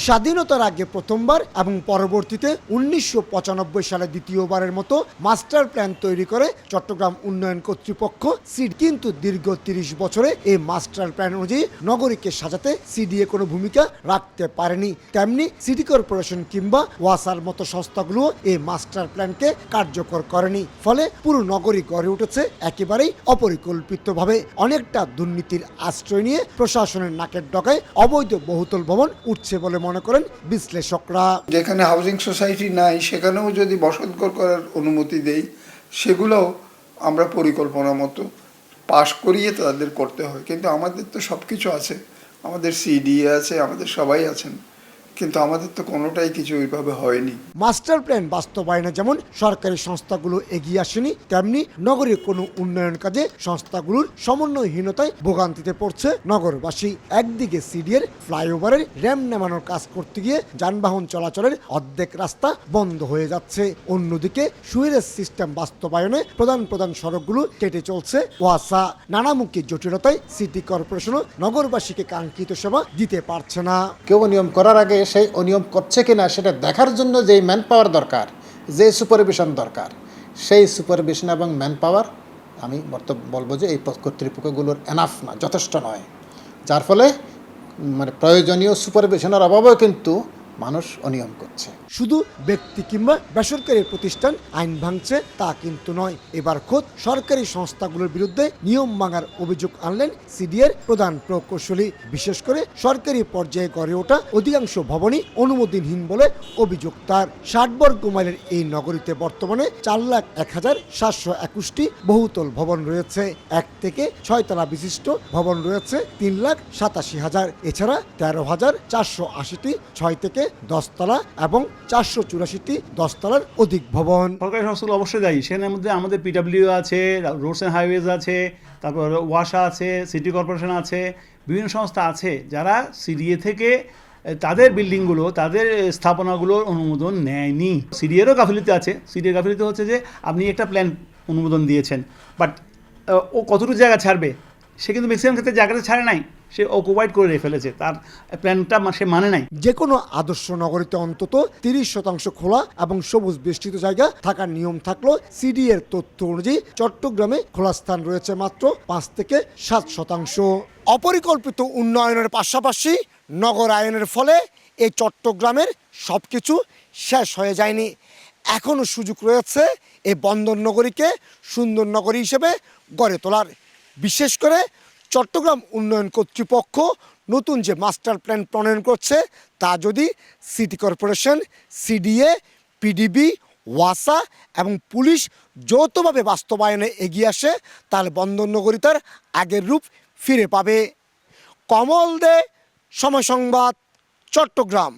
স্বাধীনতার আগে প্রথমবার এবং পরবর্তীতে উনিশশো পঁচানব্বই সালে দ্বিতীয়বারের মতো মাস্টার প্ল্যান তৈরি করে চট্টগ্রাম উন্নয়ন কর্তৃপক্ষ সিড কিন্তু দীর্ঘ তিরিশ বছরে এই মাস্টার প্ল্যান অনুযায়ী নগরীকে সাজাতে সিডিএ কোনো ভূমিকা রাখতে পারেনি। তেমনি সিটি কর্পোরেশন কিংবা ওয়াসার মতো সংস্থাগুলো এই মাস্টার প্ল্যানকে কার্যকর করেনি। ফলে পুরো নগরী গড়ে উঠেছে একেবারেই অপরিকল্পিতভাবে। অনেকটা দুর্নীতির আশ্রয় নিয়ে প্রশাসনের নাকের ডকায় অবৈধ বহুতল ভবন উঠছে বলে মনে করেন বিশ্লেষকরা। যেখানে হাউজিং সোসাইটি নাই, সেখানেও যদি বসতঘর করার অনুমতি দেই, সেগুলোও আমরা পরিকল্পনা মতো পাশ করিয়ে তাদের করতে হয়। কিন্তু আমাদের তো সব কিছু আছে। আমাদের সিডিএ আছে, আমাদের সবাই আছেন। কিন্তু আমাদের তো কোনোটাই কিছু ওইভাবে হয়নি। মাস্টার প্ল্যান বাস্তবায়নে যেমন সরকারি সংস্থাগুলো এগিয়ে আসেনি তেমনি নগরীর কোনো উন্নয়ন কাজে সংস্থাগুলোর সমন্বয়হীনতায় ভোগান্তিতে পড়ছে নগরবাসী। একদিকে সিডিএর ফ্লাইওভারের র্যাম নামানোর কাজ করতে গিয়ে যানবাহন চলাচলের অর্ধেক রাস্তা বন্ধ হয়ে যাচ্ছে। অন্যদিকে সুইরেজ সিস্টেম বাস্তবায়নে প্রধান প্রধান সড়কগুলো কেটে চলছে। ওয়াসা নানামুখী জটিলতায় সিটি কর্পোরেশনও নগরবাসীকে কাঙ্ক্ষিত সেবা দিতে পারছে না। কেউ নিয়ম করার আগে সেই অনিয়ম করছে কি না সেটা দেখার জন্য যেই ম্যান পাওয়ার দরকার যে সুপারভিশন দরকার, সেই সুপারভিশন এবং ম্যান পাওয়ার আমি বর্তমান বলব যে এই কর্তৃপক্ষগুলোর এনাফ না যথেষ্ট নয়। যার ফলে মানে প্রয়োজনীয় সুপারভিশনের অভাবেও কিন্তু মানুষ অনিয়ম করছে। শুধু ব্যক্তি কিংবা বেসরকারি প্রতিষ্ঠান আইন ভাঙছে তা কিন্তু নয়। এবার খোদ সরকারি সংস্থাগুলোর বিরুদ্ধে নিয়ম ভাঙার অভিযোগ আনলেন সিডিএর প্রধান প্রকৌশলী। বিশেষ করে সরকারি পর্যায়ে গড়ে ওঠা অধিকাংশ ভবনই অনুমোদনহীন বলে অভিযোগ তার। ষাট বর্গ মাইলের এই নগরীতে বর্তমানে চার লাখ এক হাজার সাতশো একুশটি বহুতল ভবন রয়েছে। এক থেকে ছয়তলা বিশিষ্ট ভবন রয়েছে তিন লাখ সাতাশি হাজার। এছাড়া তেরো হাজার চারশো আশিটি ছয় থেকে দশতলা এবং চারশো চুরাশিটি দশতলার অধিক ভবন। সরকারি সংস্থাগুলো অবশ্যই দায়ী। সেখানে মধ্যে আমাদের পিডাব্লিউ আছে রোডস অ্যান্ড হাইওয়েজ আছে, তারপর ওয়াসা আছে সিটি কর্পোরেশন আছে, বিভিন্ন সংস্থা আছে যারা সিডিএ থেকে তাদের বিল্ডিংগুলো তাদের স্থাপনাগুলোর অনুমোদন নেয়নি। সিডিএরও গাফিলিতে আছে। সিডিএর গাফিলিতে হচ্ছে যে আপনি একটা প্ল্যান অনুমোদন দিয়েছেন। বাট ও কতটুকু জায়গা ছাড়বে? সে কিন্তু ম্যাক্সিমাম ক্ষেত্রে জায়গাটা ছাড়ে নাই। সে অকুপাইড করে ফেলেছে। তার প্ল্যানটা সে মানে নাই। যে কোনো আদর্শ নগরীতে অন্তত তিরিশ শতাংশ খোলা এবং সবুজ বেষ্টিত জায়গা থাকার নিয়ম থাকল সিডি এর তথ্য অনুযায়ী চট্টগ্রামে খোলা স্থান রয়েছে মাত্র পাঁচ থেকে সাত শতাংশ। অপরিকল্পিত উন্নয়নের পাশাপাশি নগরায়নের ফলে এই চট্টগ্রামের সব কিছু শেষ হয়ে যায়নি। এখনও সুযোগ রয়েছে এই বন্দর নগরীকে সুন্দর নগরী হিসেবে গড়ে তোলার। বিশেষ করে চট্টগ্রাম উন্নয়ন কর্তৃপক্ষ নতুন যে মাস্টার প্ল্যান প্রণয়ন করছে, তা যদি সিটি কর্পোরেশন, সিডিএ, পিডিবি, ওয়াসা এবং পুলিশ যৌথভাবে বাস্তবায়নে এগিয়ে আসে, তাহলে বন্দর নগরী তার আগের রূপ ফিরে পাবে। কমল দে, সময় সংবাদ, চট্টগ্রাম।